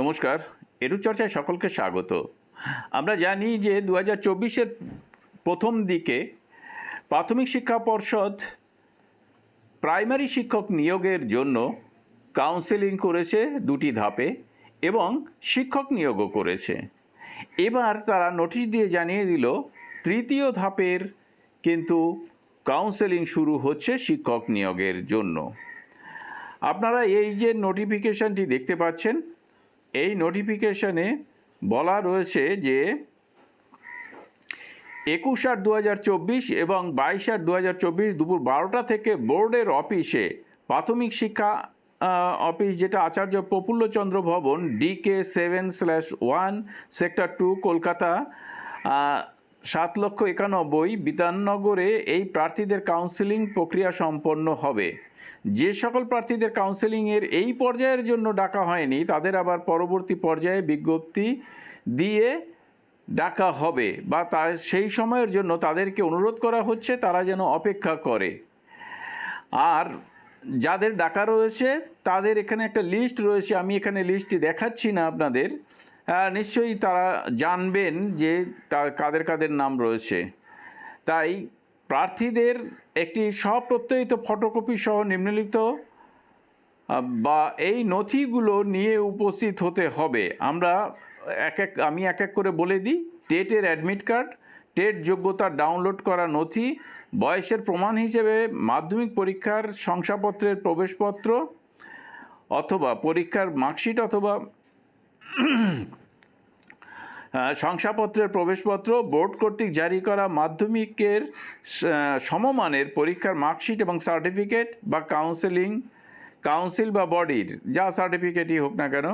নমস্কার চর্চায় সকলকে স্বাগত। আমরা জানি যে দু হাজার চব্বিশের প্রথম দিকে প্রাথমিক শিক্ষা পর্ষদ প্রাইমারি শিক্ষক নিয়োগের জন্য কাউন্সেলিং করেছে দুটি ধাপে এবং শিক্ষক নিয়োগও করেছে। এবার তারা নোটিশ দিয়ে জানিয়ে দিল, তৃতীয় ধাপের কিন্তু কাউন্সেলিং শুরু হচ্ছে শিক্ষক নিয়োগের জন্য। আপনারা এই যে নোটিফিকেশনটি দেখতে পাচ্ছেন এই নোটিফিকেশনে বলা রয়েছে যে একুশ আট দু এবং বাইশ আট দু দুপুর বারোটা থেকে বোর্ডের অফিসে প্রাথমিক শিক্ষা অফিস যেটা Acharya Prafullachandra Bhavan D K seven slash one sector two Kolkata সাত লক্ষ একানব্বই বিধাননগরে এই প্রার্থীদের কাউন্সিলিং প্রক্রিয়া সম্পন্ন হবে। যে সকল প্রার্থীদের কাউন্সেলিংয়ের এই পর্যায়ের জন্য ডাকা হয়নি, তাদের আবার পরবর্তী পর্যায়ে বিজ্ঞপ্তি দিয়ে ডাকা হবে বা তা, সেই সময়ের জন্য তাদেরকে অনুরোধ করা হচ্ছে তারা যেন অপেক্ষা করে। আর যাদের ডাকা রয়েছে, তাদের এখানে একটা লিস্ট রয়েছে, আমি এখানে লিস্টটি দেখাচ্ছি না আপনাদের। নিশ্চয়ই তারা জানবেন যে তার কাদের কাদের নাম রয়েছে। তাই প্রার্থীদের একটি স্বপ্রত্যয়িত ফটোকপি সহ নিম্নলিখিত বা এই নথিগুলো নিয়ে উপস্থিত হতে হবে। আমরা এক এক, আমি এক এক করে বলে দিই। টেটের অ্যাডমিট কার্ড, টেট যোগ্যতা ডাউনলোড করা নথি, বয়সের প্রমাণ হিসেবে মাধ্যমিক পরীক্ষার শংসাপত্রের প্রবেশপত্র, অথবা পরীক্ষার মার্কশিট অথবা শংসাপত্রের প্রবেশপত্র, বোর্ড কর্তৃক জারি করা মাধ্যমিকের সমমানের পরীক্ষার মার্কশিট এবং সার্টিফিকেট বা কাউন্সেলিং কাউন্সিল বা বডির যা সার্টিফিকেটই হোক না কেন,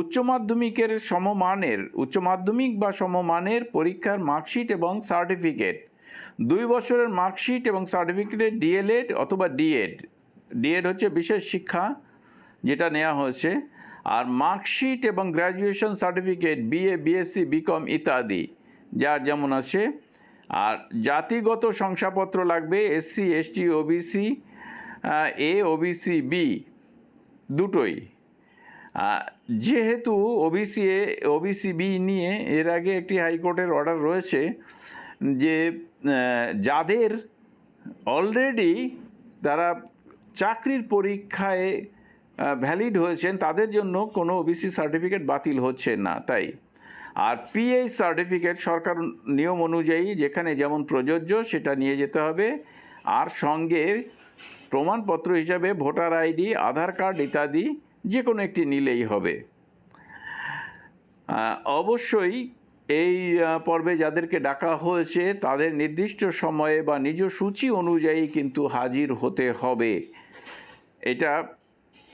উচ্চ মাধ্যমিকের সমমানের, উচ্চ মাধ্যমিক বা সমমানের পরীক্ষার মার্কশিট এবং সার্টিফিকেট দুই বছরের মার্কশিট এবং সার্টিফিকেটের ডিএলএড অথবা ডিএড ডিএড হচ্ছে বিশেষ শিক্ষা, যেটা নেওয়া হয়েছে। আর মার্কশিট এবং graduation certificate BA BSc BCom ইত্যাদি, যার যেমন আছে। আর জাতিগত শংসাপত্র লাগবে SC ST OBC A OBC B দুটোই। যেহেতু ওবিসি এ ওবিসি বি নিয়ে এর আগে একটি হাইকোর্টের অর্ডার রয়েছে যে যাদের অলরেডি তারা চাকরির পরীক্ষায় ভ্যালিড হয়েছেন, তাদের জন্য কোনো ওবিসি সার্টিফিকেট বাতিল হচ্ছে না, তাই। আর পিএইচ সার্টিফিকেট সরকার নিয়ম অনুযায়ী যেখানে যেমন প্রযোজ্য সেটা নিয়ে যেতে হবে। আর সঙ্গে প্রমাণপত্র হিসাবে ভোটার আইডি, আধার কার্ড ইত্যাদি যে কোনো একটি নিলেই হবে। অবশ্যই এই পর্বে যাদেরকে ডাকা হয়েছে তাদের নির্দিষ্ট সময়ে বা নিজ সূচি অনুযায়ী কিন্তু হাজির হতে হবে। এটা